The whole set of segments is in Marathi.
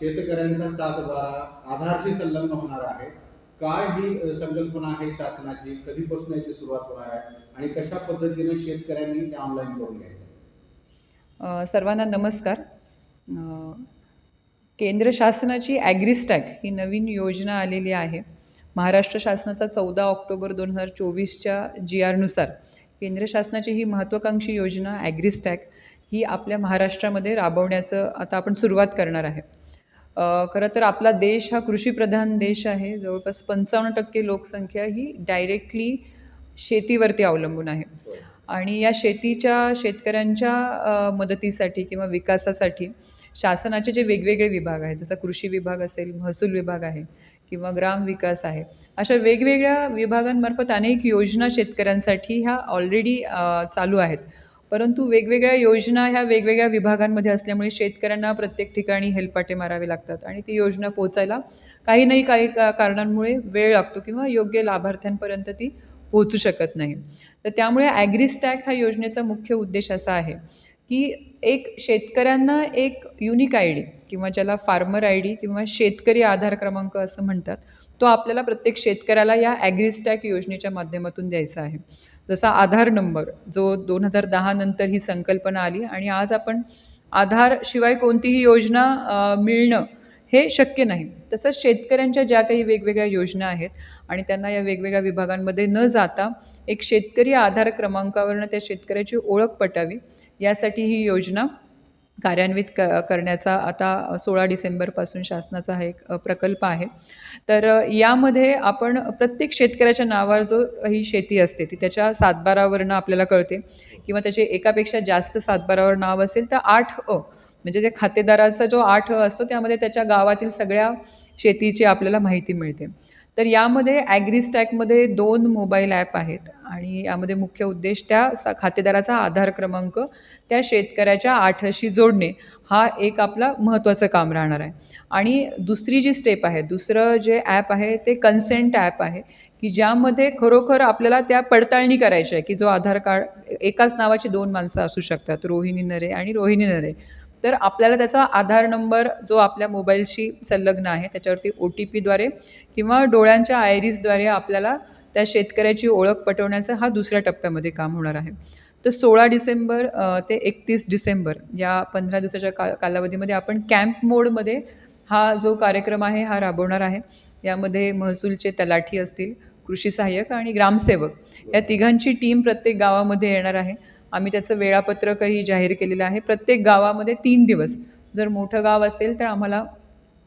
शेतकऱ्यांचा सातबारा आधारशी संलग्न होणार आहे. काय ही संकल्पना आहे शासनाची? कधीपासून याची सुरुवात होणार आहे? आणि कशा पद्धतीने शेतकऱ्यांनी ते ऑनलाईन करून घ्यायचं? सर्वांना नमस्कार. केंद्र शासनाची ॲग्रिस्टॅग ही नवीन योजना आलेली आहे. महाराष्ट्र शासनाचा चौदा ऑक्टोबर दोन हजार चोवीसच्या जी आरनुसार केंद्र शासनाची ही महत्त्वाकांक्षी योजना ॲग्रिस्टॅग ही आपल्या महाराष्ट्रामध्ये राबवण्याचं आता आपण सुरुवात करणार आहे. खरं तर आपला देश हा कृषीप्रधान देश आहे. जवळपास पंचावन्न टक्के लोकसंख्या ही डायरेक्टली शेतीवरती अवलंबून आहे. आणि या शेतीच्या शेतकऱ्यांच्या मदतीसाठी किंवा विकासासाठी शासनाचे जे वेगवेगळे विभाग आहेत जसा कृषी विभाग असेल महसूल विभाग आहे किंवा ग्राम विकास आहे अशा वेगवेगळ्या विभागांमार्फत अनेक योजना शेतकऱ्यांसाठी ह्या ऑलरेडी चालू आहेत. परंतु वेगवेगळ्या योजना ह्या वेगवेगळ्या विभागांमध्ये असल्यामुळे शेतकऱ्यांना प्रत्येक ठिकाणी हेलपाटे मारावे लागतात आणि ती योजना पोचायला काही नाही काही का कारणांमुळे वेळ लागतो किंवा योग्य लाभार्थ्यांपर्यंत ती पोचू शकत नाही. तर त्यामुळे ॲग्रीस्टॅक हा योजनेचा मुख्य उद्देश असा आहे की एक शेतकऱ्यांना एक युनिक आय डी किंवा ज्याला फार्मर आय डी किंवा शेतकरी आधार क्रमांक असं म्हणतात तो आपल्याला प्रत्येक शेतकऱ्याला या ॲग्रीस्टॅक योजनेच्या माध्यमातून द्यायचा आहे. जसा आधार नंबर जो दोन हजार दहा नंतर ही संकल्पना आली आणि आज आपण आधारशिवाय कोणतीही योजना मिळणं हे शक्य नाही. तसंच शेतकऱ्यांच्या ज्या काही वेगवेगळ्या योजना आहेत आणि त्यांना या वेगवेगळ्या विभागांमध्ये न जाता एक शेतकरी आधार क्रमांकावरनं त्या शेतकऱ्याची ओळख पटावी यासाठी ही योजना कार्यान्वित क करण्याचा आता सोळा डिसेंबरपासून शासनाचा हा एक प्रकल्प आहे. तर यामध्ये आपण प्रत्येक शेतकऱ्याच्या नावावर जो ही शेती असते ती त्याच्या सातबारावरनं आपल्याला कळते किंवा त्याचे एकापेक्षा जास्त सातबारावर नाव असेल तर आठ अ म्हणजे ते खातेदाराचा जो आठ अ असतो त्यामध्ये त्याच्या गावातील सगळ्या शेतीची आपल्याला माहिती मिळते. तर यामध्ये ॲग्रीस्टॅकमध्ये दोन मोबाईल ॲप आहेत आणि यामध्ये मुख्य उद्देश त्या सा खातेदाराचा आधार क्रमांक त्या शेतकऱ्याच्या आठशी जोडणे हा एक आपला महत्त्वाचं काम राहणार आहे. आणि दुसरी जी स्टेप आहे दुसरं जे ॲप आहे ते कन्सेंट ॲप आहे की ज्यामध्ये खरोखर आपल्याला त्या पडताळणी करायची आहे की जो आधार कार्ड एकाच नावाची दोन माणसं असू शकतात रोहिणी नरे आणि रोहिणी नरे. तर आपल्याला त्याचा आधार नंबर जो आपल्या मोबाईलशी संलग्न आहे त्याच्यावरती ओ टी पीद्वारे किंवा डोळ्यांच्या आयरीजद्वारे आपल्याला त्या शेतकऱ्याची ओळख पटवण्याचं हा दुसऱ्या टप्प्यामध्ये काम होणार आहे. तर सोळा डिसेंबर ते एकतीस डिसेंबर या पंधरा दिवसाच्या का कालावधीमध्ये आपण कॅम्प मोडमध्ये हा जो कार्यक्रम आहे हा राबवणार आहे. यामध्ये महसूलचे तलाठी असतील कृषी सहाय्यक आणि ग्रामसेवक या तिघांची टीम प्रत्येक गावामध्ये येणार आहे. आम्ही त्याचं वेळापत्रकही जाहीर केलेलं आहे. प्रत्येक गावामध्ये तीन दिवस. जर मोठं गाव असेल तर आम्हाला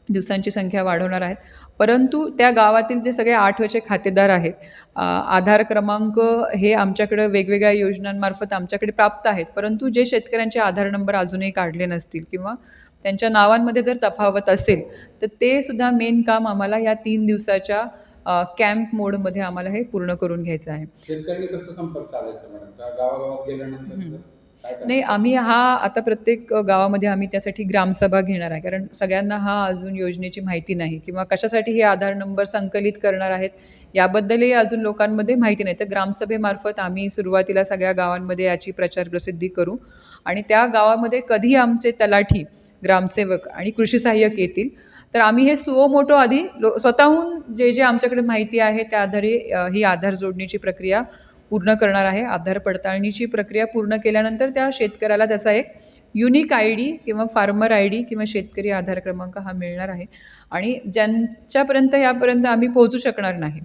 दिवसांची संख्या वाढवणार आहेत. परंतु त्या गावातील जे सगळे आठवचे खातेदार आहेत आधार क्रमांक हे आमच्याकडं वेगवेगळ्या योजनांमार्फत आमच्याकडे प्राप्त आहेत. परंतु जे शेतकऱ्यांचे आधार नंबर अजूनही काढले नसतील किंवा त्यांच्या नावांमध्ये जर तफावत असेल तर ते सुद्धा मेन काम आम्हाला या तीन दिवसाच्या कॅम्प मोडमध्ये आम्हाला हे पूर्ण करून घ्यायचं आहे? नाही आम्ही हा आता प्रत्येक गावामध्ये आम्ही त्यासाठी ग्रामसभा घेणार आहे. कारण सगळ्यांना हा अजून योजनेची माहिती नाही. किंवा कशासाठी हे आधार नंबर संकलित करणार आहेत याबद्दलही अजून लोकांमध्ये माहिती नाही. तर ग्रामसभेमार्फत आम्ही सुरुवातीला सगळ्या गावांमध्ये याची प्रचार प्रसिद्धी करू. आणि त्या गावामध्ये कधी आमचे तलाठी ग्रामसेवक आणि कृषी सहाय्यक येतील तर आम्ही हे सुओमोटो आधी लो स्वतःहून जे जे आमच्याकडे माहिती आहे त्या आधारे ही आधार जोडणीची प्रक्रिया पूर्ण करणार आहे. आधार पडताळणीची प्रक्रिया पूर्ण केल्यानंतर त्या शेतकऱ्याला त्याचा एक युनिक आय डी किंवा फार्मर आय डी किंवा शेतकरी आधार क्रमांक हा मिळणार आहे. आणि ज्यांच्यापर्यंत यापर्यंत आम्ही पोहोचू शकणार नाही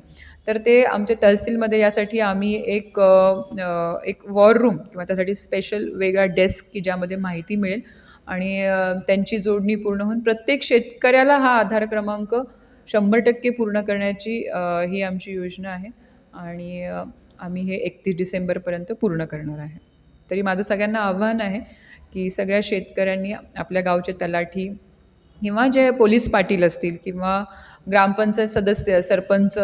तर ते आमच्या तहसीलमध्ये यासाठी आम्ही एक एक वॉर रूम किंवा त्यासाठी स्पेशल वेगळा डेस्क की ज्यामध्ये माहिती मिळेल. आणि त्यांची जोडणी पूर्ण होऊन प्रत्येक शेतकऱ्याला हा आधार क्रमांक शंभर टक्के पूर्ण करण्याची ही आमची योजना आहे. आणि आम्ही हे एकतीस डिसेंबरपर्यंत पूर्ण करणार आहे. तरी माझं सगळ्यांना आव्हान आहे की सगळ्या शेतकऱ्यांनी आपल्या गावचे तलाठी किंवा जे पोलीस पाटील असतील किंवा ग्रामपंचायत सदस्य सरपंच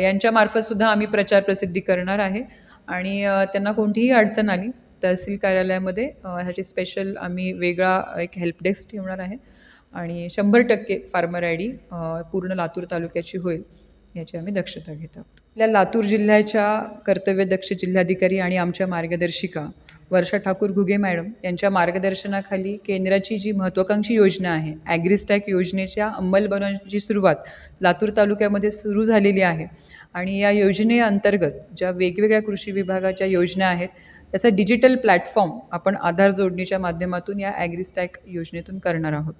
यांच्यामार्फतसुद्धा आम्ही प्रचार प्रसिद्धी करणार आहे. आणि त्यांना कोणतीही अडचण आली तहसील कार्यालयामध्ये ह्याची स्पेशल आम्ही वेगळा एक हेल्पडेस्क ठेवणार आहे. आणि शंभर टक्के फार्मर आय डी पूर्ण लातूर तालुक्याची होईल याची आम्ही दक्षता घेत आहोत. आपल्या लातूर जिल्ह्याच्या कर्तव्यदक्ष जिल्हाधिकारी आणि आमच्या मार्गदर्शिका वर्षा ठाकूर घुगे मॅडम यांच्या मार्गदर्शनाखाली केंद्राची जी महत्त्वाकांक्षी योजना आहे ॲग्रिस्टॅक योजनेच्या अंमलबजावणीची सुरुवात लातूर तालुक्यामध्ये सुरू झालेली आहे. आणि या योजनेअंतर्गत ज्या वेगवेगळ्या कृषी विभागाच्या योजना आहेत त्याचा डिजिटल प्लॅटफॉर्म आपण आधार जोडणीच्या माध्यमातून या ॲग्रीस्टॅक योजनेतून करणार आहोत.